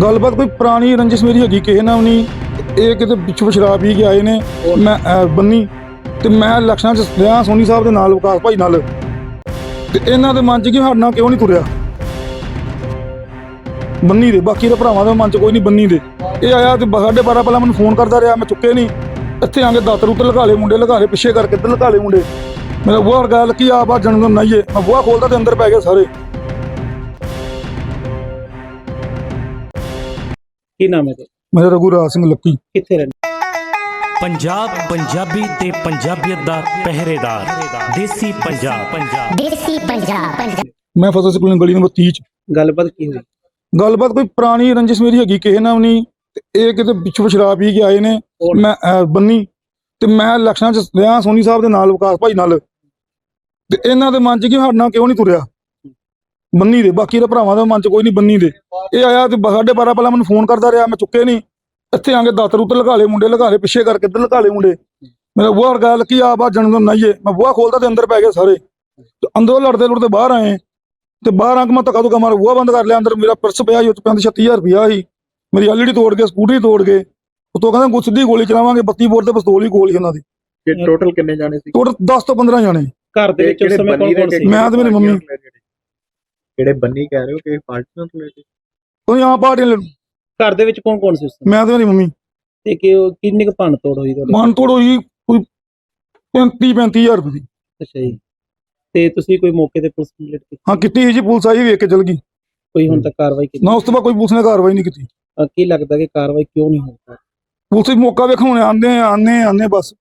ਗੱਲਬਾਤ ਕੋਈ ਪੁਰਾਣੀ ਰੰਜਿਸ਼ ਮੇਰੀ ਹੈਗੀ ਕਿਸੇ ਨਾਲ ਨਹੀਂ। ਇਹ ਕਿਤੇ ਪਿੱਛੋਂ ਸ਼ਰਾਬ ਪੀ ਕੇ ਆਏ ਨੇ ਮੈਂ ਅਹ, ਬੰਨੀ ਤੇ ਮੈਂ ਇਲੈਕਸ਼ਨਾਂ 'ਚ ਰਿਹਾ ਸੋਨੀ ਸਾਹਿਬ ਦੇ ਨਾਲ ਵਿਕਾਸ ਭਾਈ ਨਾਲ। ਤੇ ਇਹਨਾਂ ਦੇ ਮਨ 'ਚ ਕਿ ਸਾਡੇ ਨਾਲ ਕਿਉਂ ਨਹੀਂ ਤੁਰਿਆ? ਬੰਨੀ ਦੇ ਬਾਕੀ ਦੇ ਭਰਾਵਾਂ ਦੇ ਮਨ 'ਚ ਕੋਈ ਨਹੀਂ ਬੰਨੀ ਦੇ। ਇਹ ਆਇਆ ਤੇ ਸਾਡੇ ਬਾਰਾਂ ਪਹਿਲਾਂ ਮੈਨੂੰ ਫੋਨ ਕਰਦਾ ਰਿਹਾ ਮੈਂ ਚੁੱਕੇ ਨਹੀਂ। ਇੱਥੇ ਆ ਕੇ ਦਾਤਰ ਉੱਤੇ ਲਗਾ ਲਏ ਮੁੰਡੇ ਲਗਾ ਲਏ ਪਿੱਛੇ ਕਰਕੇ ਤੇ ਲਗਾ ਲਏ ਮੁੰਡੇ। ਮੇਰਾ ਬੂਹਾ ਗੱਲ ਕੀ ਆ ਬਾ ਜਨਮ ਨਾਈਏ ਮੈਂ ਬੂਹਾ ਖੋਲਦਾ ਤੇ ਅੰਦਰ ਪੈ ਗਏ ਸਾਰੇ। ਕੀ ਨਾਮ ਹੈ ਤੁਹਾਡਾ ਮੇਰਾ ਰਘੂਰਾਜ ਸਿੰਘ ਲੱਕੀ। ਕਿੱਥੇ ਰਹਿੰਦੇ? ਪੰਜਾਬ ਪੰਜਾਬੀ ਤੇ ਪੰਜਾਬੀਅਤ ਦਾ ਪਹਿਰੇਦਾਰ ਦੇਸੀ ਪੰਜਾਬ। ਪੰਜਾਬ ਦੇਸੀ ਪੰਜਾਬ ਪੰਜਾਬ। ਮੈਂ ਫਸਲ ਸਕੂਲ ਗਲੀ ਨੰਬਰ 30 ਚ। ਗੱਲਬਾਤ ਕੀ ਹੋਈ? ਗੱਲਬਾਤ ਕੋਈ ਪੁਰਾਣੀ ਰੰਜਿਸ਼ ਮੇਰੀ ਹੈਗੀ ਕਿਸੇ ਨਾਲ ਵੀ ਨਹੀਂ। ਤੇ ਇਹ ਕਿਤੇ ਪਿੱਛੋਂ ਸ਼ਰਾਬ ਪੀ ਕੇ ਆਏ ਨੇ? ਮੈਂ ਅਹ, ਬੰਨੀ। ਤੇ ਮੈਂ ਇਲੈਕਸ਼ਨਾਂ 'ਚ ਰਿਹਾ ਸੋਨੀ ਸਾਹਿਬ ਦੇ ਨਾਲ ਵਿਕਾਸ ਭਾਈ ਨਾਲ। ਤੇ ਇਹਨਾਂ ਦੇ ਮਨ 'ਚ ਕਿ ਸਾਡੇ ਨਾਲ ਕਿਉਂ ਨਹੀਂ ਤੁਰਿਆ? ਬੰਨੀ ਦੇ ਬਾਕੀ ਦੇ ਭਰਾਵਾਂ ਦੇ ਮਨ 'ਚ ਕੋਈ ਨਹੀਂ ਬੰਨੀ ਦੇ। ਇਹ ਆਇਆ ਤੇ ਸਾਡੇ ਬਾਰਾਂ ਪਹਿਲਾਂ ਮੈਨੂੰ ਫੋਨ ਕਰਦਾ ਰਿਹਾ ਮੈਂ ਚੁੱਕੇ ਨਹੀਂ ਇੱਥੇ ਆ ਕੇ ਦਾਤਰ ਉੱਤੇ ਲਗਾ ਲਏ ਮੁੰਡੇ ਲਗਾ ਲਏ ਪਿੱਛੇ ਕਰਕੇ ਤੇ ਲਗਾ ਲਏ ਮੁੰਡੇ। ਮੇਰਾ ਬੂਹਾ ਗੱਲ ਕੀ ਆ ਬਾ ਜਨਮ ਨਾਈਏ ਮੈਂ ਬੂਹਾ ਖੋਲਦਾ ਤੇ ਅੰਦਰ ਪੈ ਗਏ ਸਾਰੇ। ਤੇ ਅੰਦਰੋਂ ਲੜਦੇ ਲੜਦੇ ਬਾਹਰ ਆਏ। ਤੇ ਬਾਹਰ ਆ ਕੇ ਮੈਂ ਧੱਕਾ ਧੁੱਕਾ ਮਾਰ ਬੂਹਾ ਬੰਦ ਕਰ ਲਿਆ ਅੰਦਰ ਮੇਰਾ ਪਰਸ ਪਿਆ ਸੀ 'ਚ ਪੈਂਤੀ 36000 ਰੁਪਇਆ ਸੀ। ਮੇਰੀ ਐਲਈਡੀ ਤੋੜ ਕੇ ਸਕੂਟਰੀ ਤੋੜ ਕੇ ਉਤੋਂ ਕਹਿੰਦਾ ਗੁੱਸ ਦੀ ਗੋਲੀ ਚਲਾਵਾਂਗੇ 32 ਬੋਰ ਤੇ ਪਿਸਤੌਲ ਹੀ ਗੋਲ ਸੀ ਉਹਨਾਂ ਦੀ। ਕਿ ਟੋਟਲ ਕਿੰਨੇ ਜਾਣੇ ਸੀ? ਟੋਟਲ 10 ਤੋਂ 15 ਜਾਣੇ। ਘਰ ਦੇ ਵਿੱਚ ਉਸ ਸਮੇਂ ਕੌਣ ਕੌਣ ਸੀ? ਮੈਂ ਤੇ ਮੇਰੀ ਮੰਮੀ। ਜਿਹੜੇ ਬੰਨੀ ਕਹਿ ਰਹੇ ਹੋ ਕਿ ਪਾਰਟੀ ਨਾਲ ਰਿਲੇਟਡ ਤੁਸੀਂ ਆ ਪਾਰਟੀ ਲੈ ਲਓ। ਘਰ ਦੇ ਵਿੱਚ ਕੌਣ ਕੌਣ ਸੀ ਉਸ ਸਮੇਂ? ਮੈਂ ਤੇ ਮੇਰੀ ਮੰਮੀ। ਤੇ ਕਿ ਉਹ ਕਿੰਨੀ ਕੁ ਭੰਨ ਤੋੜ ਹੋਈ ਤੁਹਾਡੇ? ਮਨ ਤੋੜ ਹੋਈ ਕੋਈ 35 35000 ਰੁਪਏ ਦੀ ਅੱਛਾ ਜੀ। ਤੇ ਤੁਸੀਂ ਕੋਈ ਮੌਕੇ ਤੇ ਪੁਲਿਸ ਕੰਪਲੀਟ ਕੀਤੀ? ਹਾਂ ਸੀ ਜੀ ਪੁਲਿਸ ਆਈ ਵੇਖ ਕੇ ਚਲ ਗਈ। ਕੋਈ ਹੁਣ ਤੱਕ ਕਾਰਵਾਈ ਕੀਤੀ? ਨਾ ਉਸ ਤੋਂ ਬਾਅਦ ਕੋਈ ਪੁਲਿਸ ਨੇ ਕਾਰਵਾਈ ਨਹੀਂ ਕੀਤੀ। ਅਹ ਕੀ ਲੱਗਦਾ ਕਿ ਕਾਰਵਾਈ ਕਿਉਂ ਨਹੀਂ ਹੋ ਪਾ ਪੁਲਿਸ ਮੌਕਾ ਵੇਖਣ ਆਉਂਦੇ ਆਨੇ ਆਨੇ ਬਸ।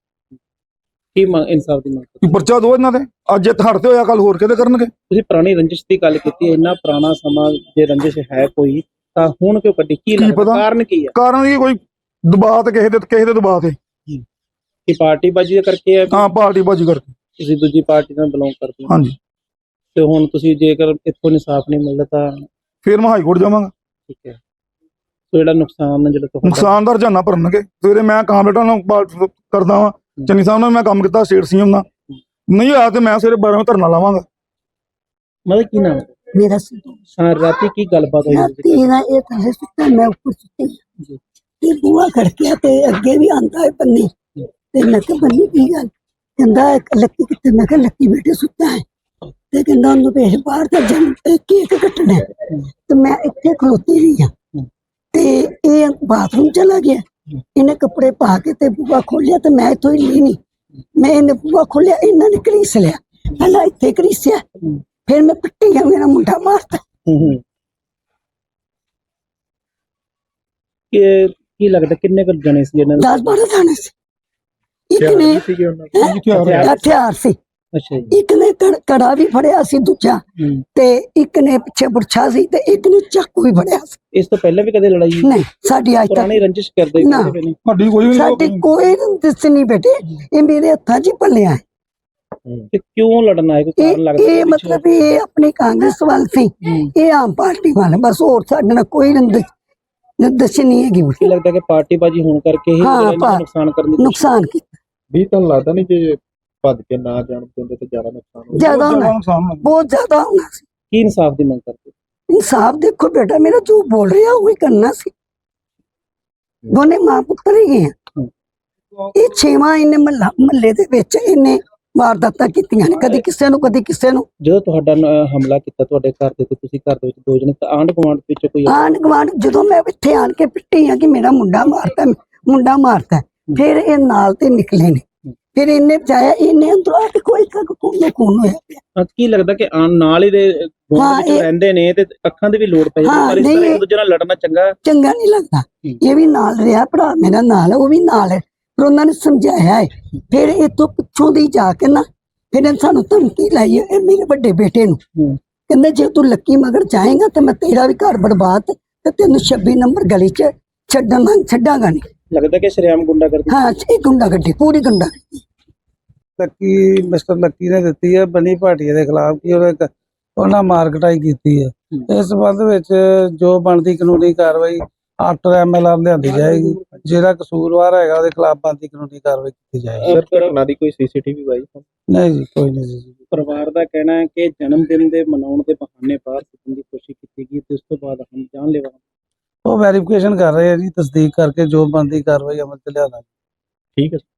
ਕੀ ਮੰਗ ਇਨਸਾਫ ਦੀ ਮੰਗ ਕਰਦੇ? ਪਰਚਾ ਦੋ ਇਹਨਾਂ ਦੇ। ਅੱਜ ਇਹ ਹੜਤੇ ਹੋਇਆ ਕੱਲ ਹੋਰ ਕਿਤੇ ਕਰਨਗੇ? ਤੁਸੀਂ ਪੁਰਾਣੀ ਰੰਜਿਸ਼ ਦੀ ਗੱਲ ਕੀਤੀ ਹੈ, ਇੰਨਾ ਪੁਰਾਣਾ ਸਮਾਂ ਜੇ ਰੰਜਿਸ਼ ਹੈ ਕੋਈ ਤਾਂ ਹੁਣ ਕਿਉਂ ਕੱਢੀ? ਕੀ ਲੱਗਦਾ? ਪਤਾ? ਕਾਰਨ ਕੀ ਹੈ? ਕਾਰਨ ਕੀ ਕੋਈ ਦਬਾਅ ਤੇ ਕਿਸੇ ਦੇ ਕਿਸੇ ਦੇ ਦਬਾਅ ਤੇ। ਕਿ ਪਾਰਟੀ ਬਾਜੀ ਦੇ ਕਰਕੇ ਹੈ? ਹਾਂ ਪਾਰਟੀ ਬਾਜੀ ਕਰਕੇ। ਤੁਸੀਂ ਦੂਜੀ ਪਾਰਟੀ ਨਾਲ ਬਿਲੋਂਗ ਕਰਦੇ ਹੋ? ਹਾਂਜੀ। ਤੇ ਹੁਣ ਤੁਸੀਂ ਜੇਕਰ ਇੱਥੋਂ ਇਨਸਾਫ ਨਹੀਂ ਮਿਲਦਾ ਤਾਂ ਫਿਰ ਮੈਂ ਹਾਈ ਕੋਰਟ ਜਾਵਾਂਗਾ। ਠੀਕ ਹੈ। ਸੋ ਜਿਹੜਾ ਨੁਕਸਾਨ ਹੈ ਜਿਹੜਾ ਤੁਹਾਡਾ ਨੁਕਸਾਨ ਦਾ ਰੁਝਾਨਾ ਭਰਨਗੇ। ਸਵੇਰੇ ਮੈਂ ਕਾਮਰੇਟਾਂ ਨਾਲ ਬਾਤ ਕਰਦਾ ਵਾਂ। ਚੰਨੀ ਸਾਹਿਬ ਨਾਲ ਮੈਂ ਕੰਮ ਕੀਤਾ ਸਟੇਟ ਸੀਐਮ ਨਾਲ ਨਹੀਂ ਹੋਇਆ ਤੇ ਮੈਂ ਸਵੇਰੇ 12 ਵਜੇ ਧਰਨਾ ਲਾਵਾਂਗਾ। ਮਤਲਬ ਕੀ ਨਾਮ? ਮੇਰਾ ਹਾਂ ਰਾਤੀ ਕੀ ਗੱਲਬਾਤ ਹੋਈ? ਰਾਤੀ ਨਾ ਇਹ ਥੱਲੇ ਸੁੱਤਾ ਮੈਂ ਉੱਪਰ ਸੁੱਤੀ। ਜੀ। ਤੇ ਬੂਆ ਖੜਕਿਆ ਤੇ ਅੱਗੇ ਵੀ ਆਂਦਾ ਹੈ ਬੰਨੀ ਤੇ ਮੈਂ ਕਿਹਾ ਬੰਨੀ ਕੀ ਗੱਲ? ਕਹਿੰਦਾ ਲੱਕੀ ਕਿੱਥੇ? ਮੈਂ ਕਿਹਾ ਲੱਕੀ ਬੇਟੇ ਸੁੱਤਾ ਹੈ। ਤੇ ਕਹਿੰਦਾ ਉਹਨੂੰ ਭੇਜ ਬਾਹਰ ਤੇ ਜਨ ਤੇ ਕੇਕ ਕੱਟਣਾ। ਤੇ ਮੈਂ ਇੱਥੇ ਖਲੋਤੀ ਰਹੀ ਹਾਂ। ਤੇ ਇਹ ਬਾਥਰੂਮ ਚਲਾ ਗਿਆ। ਇਹਨੇ ਕੱਪੜੇ ਪਾ ਕੇ ਤੇ ਬੂਆ ਖੋਲਿਆ ਤੇ ਮੈਂ ਇੱਥੋਂ ਹੀ ਨਹੀਂ ਮੈਂ ਇਹਨੇ ਬੂਆ ਖੋਲਿਆ ਇਹਨਾਂ ਨੇ ਘੜੀਸ ਲਿਆ। ਪਹਿਲਾਂ ਇੱਥੇ ਘੜੀਸਿਆ ਫਿਰ ਮੈਂ ਪਿੱਟੀ ਗਿਆ ਮੇਰਾ ਮੁੰਡਾ ਮਾਰਤਾ। ਹੂੰ ਕਿ ਕੀ ਲੱਗਦਾ ਕਿੰਨੇ ਕੁ ਜਣੇ ਸੀ ਇਹਨਾਂ ਦੇ? 10 12 ਜਾਣੇ ਸੀ। ਇੱਕ ਨੇ? ਹਥਿਆਰ ਸੀ। ਅੱਛਾ ਜੀ। ਇੱਕ ਨੇ ਕੜ- ਕੜਾ ਵੀ ਫੜਿਆ ਸੀ ਦੂਜਾ ਹੂੰ। ਤੇ ਇੱਕ ਨੇ ਪਿੱਛੇ ਬੁਰਛਾ ਸੀ ਤੇ ਇੱਕ ਨੇ ਚਾਕੂ ਵੀ ਫੜਿਆ ਸੀ। ਇਸ ਤੋਂ ਪਹਿਲੇ ਵੀ ਕਦੇ ਲੜਾਈ ਹੋਈ? ਨਹੀਂ ਸਾਡੀ ਅੱਜ ਤੱਕ ਪੁਰਾਣੀ ਰੰਜਿਸ਼ ਕਰਦੇ ਨਾ। ਕਿਸੇ ਨੇ? ਸਾਡੀ ਕੋਈ ਵੀ ਸਾਡੀ ਨਹੀਂ ਕੋਈ ਦਿਸ ਨਹੀਂ ਬੇਟੇ। ਇਹ ਮੇਰੇ ਹੱਥਾਂ 'ਚ ਹੀ ਪਲਿਆ ਹੈ। ਕਿ ਕਿਉਂ ਲੜਨਾ ਹੈ? ਕੋਈ ਇਹ ਕਾਰਨ ਲੱਗਦਾ ਇਹ ਮਤਲਬ ਇਹ ਆਪਣੀ ਕਾਂਗਰਸ ਵੱਲ ਸੀ। ਇਹ ਆਮ ਪਾਰਟੀ ਵੱਲ। ਬਸ ਹੋਰ ਸਾਡੇ ਨਾਲ ਕੋਈ ਰੰਦਸ਼ ਨਿਰਦਸ਼ ਨਹੀਂ ਹੈਗੀ ਕੀ ਲੱਗਦਾ ਕਿ ਪਾਰਟੀ ਬਾਜੀ ਹੋਣ ਕਰਕੇ ਹੀ ਹਾਂ, ਜਿਹੜਾ ਇਹਨਾਂ ਪਾ- ਨੂੰ ਨੁਕਸਾਨ ਕਰਨ ਦੀ ਨੁਕਸਾਨ ਕੀਤਾ? ਵੀ ਤੁਹਾਨੂੰ ਲੱਗਦਾ ਨਹੀਂ ਜੇ ਭੱਜ ਕੇ ਨਾ ਜਾਣ ਦਿੰਦੇ ਤਾਂ ਜ਼ਿਆਦਾ ਨੁਕਸਾਨ ਹੋ ਜ਼ਿਆਦਾ ਹੋਣਾ। ਬਹੁਤ ਜ਼ਿਆਦਾ ਹੋਣਾ ਸੀ। ਕੀ ਇਨਸਾਫ ਦੀ ਮੰਗ ਕਰਦੇ? ਇਨਸਾਫ ਦੇਖੋ ਬੇਟਾ ਮੇਰਾ ਜੋ ਬੋਲ ਰਿਹਾ ਉਹ ਹੀ ਕਰਨਾ ਸੀ। ਦੋਨੇ ਮਾਂ ਪੁੱਤਰ ਹੀ ਹੈ। ਇਹ ਛੇਵਾਂ ਇਹਨੇ ਮਹੱਲਾ ਦੇ ਵਿੱਚ ਇਹਨੇ ਵਾਰਦਾਤਾਂ ਕੀਤੀਆਂ ਨੇ ਕਦੀ ਕਿਸੇ ਨੂੰ ਕਦੀ ਕਿਸੇ ਨੂੰ। ਜਦੋਂ ਤੁਹਾਡਾ ਹਮਲਾ ਕੀਤਾ ਤੁਹਾਡੇ ਘਰ ਦੇ ਤੇ ਤੁਸੀਂ ਘਰ ਦੇ ਵਿੱਚ ਦੋ ਜਣੇ ਤਾਂ ਆਂਢ ਗੁਆਂਢ ਵਿੱਚ ਕੋਈ ਆਂਢ ਗੁਆਂਢ ਜਦੋਂ ਮੈਂ ਇੱਥੇ ਆਣ ਕੇ ਪਿੱਟੀ ਆ ਕਿ ਮੇਰਾ ਮੁੰਡਾ ਮਾਰਤਾ ਮੁੰਡਾ ਮਾਰਤਾ ਫਿਰ ਇਹ ਨਾਲ ਤੇ ਨਿਕਲੇ ਨੇ। ਫਿਰ ਇਹਨੇ ਬਚਾਇਆ ਇਹਨੇ ਅੰਦਰੋਂ ਆ ਕੇ ਕੋਈ ਤੱਕ ਕੋਨੋ ਕੋਨ ਹੋਇਆ ਪਿਆ। ਹਾਂ, ਕੀ ਲੱਗਦਾ ਕਿ ਨਾਲ ਹੀ ਦੇ ਗੁਆਂਢ ਹਾਂ, ਵਿੱਚ ਇਹ- ਰਹਿੰਦੇ ਨੇ ਤੇ ਅੱਖਾਂ ਦੀ ਵੀ ਲੋੜ ਪੈ ਜਾਂਦੀ ਹਾਂ, ਪਰ ਇਸ ਨਹੀਂ, ਤਰ੍ਹਾਂ ਇਹ- ਦੂਜੇ ਨਾਲ ਲੜਨਾ ਚੰਗਾ ਚੰਗਾ ਨਹੀਂ ਲੱਗਦਾ ਹੂੰ। ਇਹ ਵੀ ਨਾਲ ਰਿਹਾ ਭਰਾ ਮੇਰਾ ਨਾਲ ਹੈ, ਉਹ ਵੀ ਨਾਲ ਹੈ ਪਰ ਉਹਨਾਂ ਨੇ ਸਮਝਾਇਆ ਹੈ ਫਿਰ ਇਤੋਂ ਪਿੱਛੋਂ ਦੀ ਜਾ ਕੇ ਨਾ ਫਿਰ ਇਹਨੇ ਸਾਨੂੰ ਧਮਕੀ ਲਾਈ ਹੈ, ਇਹ ਮੇਰੇ ਵੱਡੇ ਬੇਟੇ ਨੂੰ ਹੂੰ। ਕਹਿੰਦੇ ਜੇ ਤੂੰ ਲੱਕੀ ਮਗਰ ਜਾਏਗਾ ਤੇ ਮੈਂ ਤੇਰਾ ਵੀ ਘਰ ਬਰਬਾਦ ਤੇ ਤੈਨੂੰ 26 ਨੰਬਰ ਗਲੀ 'ਚ ਛੱਡਣਾ ਛੱਡਾਂਗਾ ਨਹੀਂ ਲੱਗਦਾ ਕਿ ਸ਼ਰਿਆਮ ਗੁੰਡਾ ਕਰਦੀ ਹਾਂ ਇਹ ਗੁੰਡਾ ਗੱਡੀ ਪੂਰੀ ਗੁੰਡਾ। ਲੱਕੀ ਮਿਸਟਰ ਲੱਕੀ ਨੇ ਦਿੱਤੀ ਹੈ ਬਨੀ ਭਾਟੀਆ ਦੇ ਖਿਲਾਫ ਕਿ ਉਹਨੇ ਕ- ਉਹਨਾਂ ਮਾਰਕਟਾਈ ਕੀਤੀ ਹੈ। ਇਸ ਸੰਬੰਧ ਵਿੱਚ ਜੋ ਬਣਦੀ ਕਾਨੂੰਨੀ ਕਾਰਵਾਈ ਆਫਟਰ ਐਮਐਲਆਰ ਲਿਆਂਦੀ ਜਾਏਗੀ। ਜਿਹੜਾ ਕਸੂਰਵਾਰ ਹੈਗਾ ਉਹਦੇ ਖਿਲਾਫ ਬਣਦੀ ਕਾਨੂੰਨੀ ਕਾਰਵਾਈ ਕੀਤੀ ਜਾਏਗੀ। ਸਰ ਘਟਨਾ ਦੀ ਕੋਈ ਸੀਸੀਟੀਵੀ ਵਾਈ ਨਹੀਂ ਜੀ ਕੋਈ ਨਹੀਂ ਜੀ। ਪਰਿਵਾਰ ਦਾ ਕਹਿਣਾ ਹੈ ਕਿ ਜਨਮ ਦਿਨ ਦੇ ਮਨਾਉਣ ਦੇ ਬਹਾਨੇ ਬਾਹਰ ਸੁੱਟਣ ਦੀ ਕੋਸ਼ਿਸ਼ ਕੀਤੀ ਗਈ ਤੇ ਉਸ ਤੋਂ ਬਾਅਦ ਹਮ ਜਾਨਲੇਵਾ ਉਹ ਵੈਰੀਫਿਕੇਸ਼ਨ ਕਰ ਰਹੇ ਆ ਜੀ, ਤਸਦੀਕ ਕਰਕੇ ਜੋ ਬਣਦੀ ਕਾਰਵਾਈ ਅਮਲ ਚ ਲਿਆਣਾ ਠੀਕ ਹੈ।